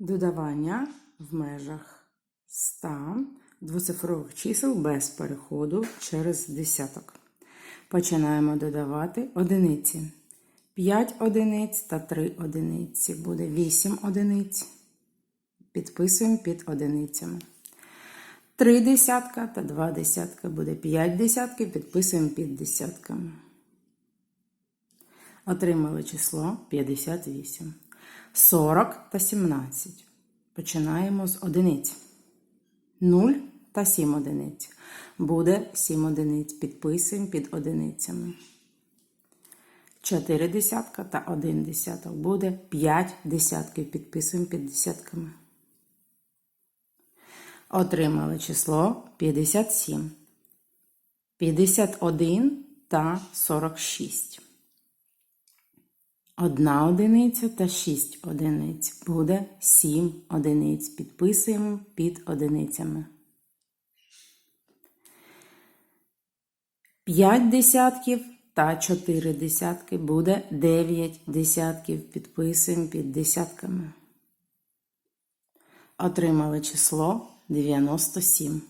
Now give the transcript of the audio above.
Додавання в межах 100 двоцифрових чисел без переходу через десяток. Починаємо додавати одиниці. 5 одиниць та 3 одиниці буде 8 одиниць. Підписуємо під одиницями. 3 десятка та 2 десятка буде 5 десятків, підписуємо під десятками. Отримали число 58. 40 та 17. Починаємо з одиниць. 0 та 7 одиниць. Буде 7 одиниць. Підписуємо під одиницями. 4 десятка та 1 десяток. Буде 5 десятків. Підписуємо під десятками. Отримали число 57. 51 та 46. Одна одиниця та 6 одиниць. Буде 7 одиниць. Підписуємо під одиницями. 5 десятків та 4 десятки буде 9 десятків. Підписуємо під десятками. Отримали число 97.